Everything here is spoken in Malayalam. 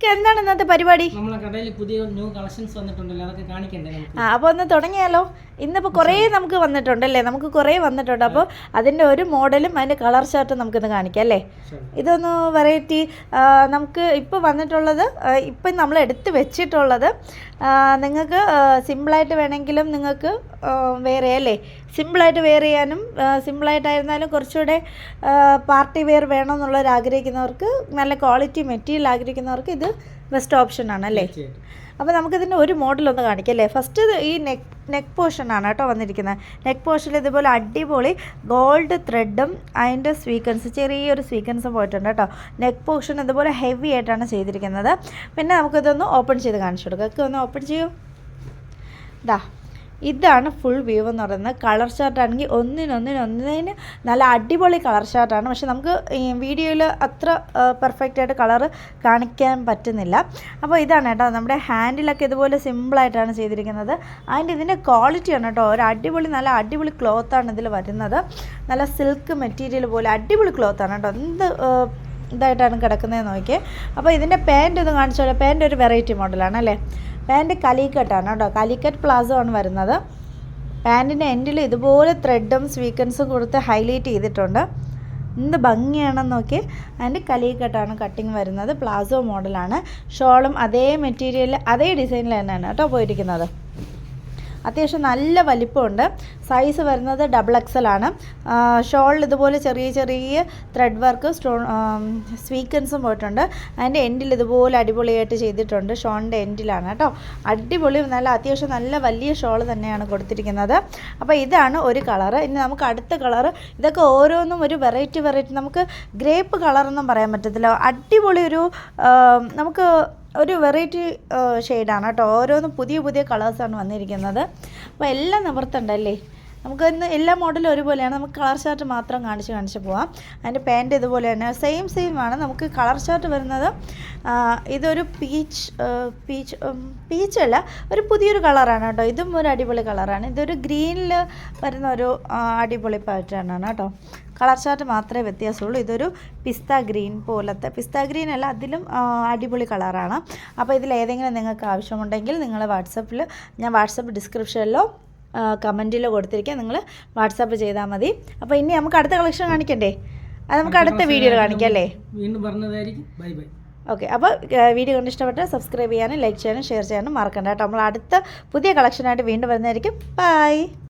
എന്താണ് ഇന്നത്തെ പരിപാടി? നമ്മളെ കടയിൽ പുതിയ ന്യൂ കളക്ഷൻസ് വന്നിട്ടുണ്ടല്ലോ അതൊക്കെ കാണിക്കണ്ടേ ആ അപ്പോൾ ഒന്ന് തുടങ്ങിയാലോ? ഇന്നിപ്പോൾ കുറേ നമുക്ക് വന്നിട്ടുണ്ട് അല്ലേ? നമുക്ക് കുറേ വന്നിട്ടുണ്ട്. അപ്പോൾ അതിന്റെ ഒരു മോഡലും അതിന്റെ കളർ ചാർട്ടും നമുക്കിന്ന് കാണിക്കാം അല്ലേ? ഇതൊന്ന് വെറൈറ്റി നമുക്ക് ഇപ്പോൾ വന്നിട്ടുള്ളത് ഇപ്പം നമ്മൾ എടുത്ത് വെച്ചിട്ടുള്ളത് നിങ്ങൾക്ക് സിമ്പിളായിട്ട് വേണമെങ്കിലും നിങ്ങൾക്ക് വേറെ അല്ലേ? സിമ്പിളായിട്ട് വെയർ ചെയ്യാനും സിമ്പിളായിട്ടായിരുന്നാലും കുറച്ചുകൂടെ പാർട്ടി വെയർ വേണമെന്നുള്ളവർ ആഗ്രഹിക്കുന്നവർക്ക് നല്ല ക്വാളിറ്റി മെറ്റീരിയൽ ആഗ്രഹിക്കുന്നവർക്ക് ഇത് ബെസ്റ്റ് ഓപ്ഷനാണ് അല്ലേ? അപ്പോൾ നമുക്കിതിന്റെ ഒരു മോഡൽ ഒന്ന് കാണിക്കാം അല്ലേ? ഫസ്റ്റ് ഈ നെക്ക് നെക്ക് പോർഷനാണ് കേട്ടോ വന്നിരിക്കുന്നത്. നെക്ക് പോർഷനിൽ ഇതുപോലെ അടിപൊളി ഗോൾഡ് ത്രെഡും അതിന്റെ സ്വീക്കൻസ് ചെറിയൊരു സ്വീക്വൻസ് പോയിട്ടുണ്ട് കേട്ടോ. നെക്ക് പോർഷൻ ഇതുപോലെ ഹെവി ആയിട്ടാണ് ചെയ്തിരിക്കുന്നത്. പിന്നെ നമുക്കിതൊന്ന് ഓപ്പൺ ചെയ്ത് കാണിച്ചു കൊടുക്കാം. ഒക്കെ ഒന്ന് ഓപ്പൺ ചെയ്യൂ. ഇതാ ഇതാണ് ഫുൾ വ്യൂ എന്ന് പറയുന്നത്. കളർ ചാർട്ടാണെങ്കിൽ ഒന്നിനൊന്നിനൊന്നിന് നല്ല അടിപൊളി കളർ ചാർട്ടാണ് പക്ഷെ നമുക്ക് വീഡിയോയിൽ അത്ര പെർഫെക്റ്റ് ആയിട്ട് കളർ കാണിക്കാൻ പറ്റുന്നില്ല. അപ്പോൾ ഇതാണ് കേട്ടോ നമ്മുടെ ഹാൻഡിലൊക്കെ ഇതുപോലെ സിമ്പിളായിട്ടാണ് ചെയ്തിരിക്കുന്നത്. അതിന്റെ ഇതിന്റെ ക്വാളിറ്റിയാണ് കേട്ടോ. ഒരു അടിപൊളി നല്ല അടിപൊളി ക്ലോത്താണ് ഇതിൽ വരുന്നത്. നല്ല സിൽക്ക് മെറ്റീരിയൽ പോലെ അടിപൊളി ക്ലോത്താണ് കേട്ടോ. എന്ത് ഇതായിട്ടാണ് കിടക്കുന്നത് നോക്കിയേ. അപ്പോൾ ഇതിന്റെ പാന്റ് ഒന്ന് കാണിച്ചോളൂ പാന്റ് ഒരു വെറൈറ്റി മോഡലാണ് അല്ലേ? പാന്റ് കലിക്കട്ടാണ് കേട്ടോ. കലിക്കറ്റ് പ്ലാസോ ആണ് വരുന്നത്. പാന്റിന്റെ എൻഡിൽ ഇതുപോലെ ത്രെഡും സ്വീക്കൻസും കൊടുത്ത് ഹൈലൈറ്റ് ചെയ്തിട്ടുണ്ട്. എന്ത് ഭംഗിയാണെന്ന് നോക്കി അതിന്റെ കലിക്കട്ടാണ് കട്ടിങ് വരുന്നത്. പ്ലാസോ മോഡലാണ് ഷോളും അതേ മെറ്റീരിയൽ അതേ ഡിസൈനിൽ തന്നെയാണ് കേട്ടോ പോയിരിക്കുന്നത്. അത്യാവശ്യം നല്ല വലിപ്പമുണ്ട്. സൈസ് വരുന്നത് ഡബിൾ എക്സൽ ആണ്. ഷോളിൽ ഇതുപോലെ ചെറിയ ചെറിയ ത്രെഡ് വർക്ക് സ്റ്റോൺ സ്വീക്കൻസും പോയിട്ടുണ്ട്. അതിന്റെ എൻഡിൽ ഇതുപോലെ അടിപൊളിയായിട്ട് ചെയ്തിട്ടുണ്ട്. ഷോളിന്റെ എൻഡിലാണ് കേട്ടോ. അടിപൊളി നല്ല അത്യാവശ്യം നല്ല വലിയ ഷോൾ തന്നെയാണ് കൊടുത്തിരിക്കുന്നത്. അപ്പോൾ ഇതാണ് ഒരു കളറ് ഇനി നമുക്ക് അടുത്ത കളറ് ഇതൊക്കെ ഓരോന്നും ഒരു വെറൈറ്റി വെറൈറ്റി നമുക്ക് ഗ്രേപ്പ് കളറൊന്നും പറയാൻ പറ്റത്തില്ല. അടിപൊളി ഒരു നമുക്ക് ഒരു വെറൈറ്റി ഷെയ്ഡാണ് കേട്ടോ. ഓരോന്നും പുതിയ പുതിയ കളേഴ്സാണ് വന്നിരിക്കുന്നത്. അപ്പോൾ എല്ലാം നിവർത്തുണ്ടല്ലേ? നമുക്ക് ഇന്ന് എല്ലാ മോഡലും ഒരുപോലെയാണ്. നമുക്ക് കളർ ചാർട്ട് മാത്രം കാണിച്ച് കാണിച്ച് പോവാം. അതിന്റെ പാന്റ് ഇതുപോലെ തന്നെ. സെയിം സെയിം ആണ്. നമുക്ക് കളർ ചാർട്ട് വരുന്നത് ഇതൊരു പീച്ച് പീച്ച് അല്ല ഒരു പുതിയൊരു കളറാണ് കേട്ടോ. ഇതും ഒരു അടിപൊളി കളറാണ് ഇതൊരു ഗ്രീനിൽ വരുന്ന ഒരു അടിപൊളി പാറ്റേൺ ആണ് കേട്ടോ. കളർ ചാർട്ട് മാത്രമേ വ്യത്യാസമുള്ളൂ. ഇതൊരു പിസ്ത ഗ്രീൻ പോലത്തെ പിസ്ത ഗ്രീൻ അല്ല അതിലും അടിപൊളി കളറാണ് അപ്പോൾ ഇതിൽ ഏതെങ്കിലും നിങ്ങൾക്ക് ആവശ്യമുണ്ടെങ്കിൽ നിങ്ങൾ വാട്സപ്പിൽ ഞാൻ വാട്സപ്പ് ഡിസ്ക്രിപ്ഷനിലോ കമന്റിലോ കൊടുത്തിരിക്കാം. നിങ്ങൾ വാട്സപ്പ് ചെയ്താൽ മതി. അപ്പോൾ ഇനി നമുക്ക് അടുത്ത കളക്ഷൻ കാണിക്കണ്ടേ? അത് നമുക്ക് അടുത്ത വീഡിയോ കാണിക്കാം അല്ലേ? വീണ്ടും പറഞ്ഞതായിരിക്കും. Bye bye. ഓക്കെ. അപ്പോൾ വീഡിയോ കണ്ട് ഇഷ്ടപ്പെട്ടാൽ സബ്സ്ക്രൈബ് ചെയ്യാനും ലൈക്ക് ചെയ്യാനും ഷെയർ ചെയ്യാനും മറക്കണ്ട കേട്ടോ. നമ്മൾ അടുത്ത പുതിയ കളക്ഷനായിട്ട് വീണ്ടും വരുന്നതായിരിക്കും. ബൈ.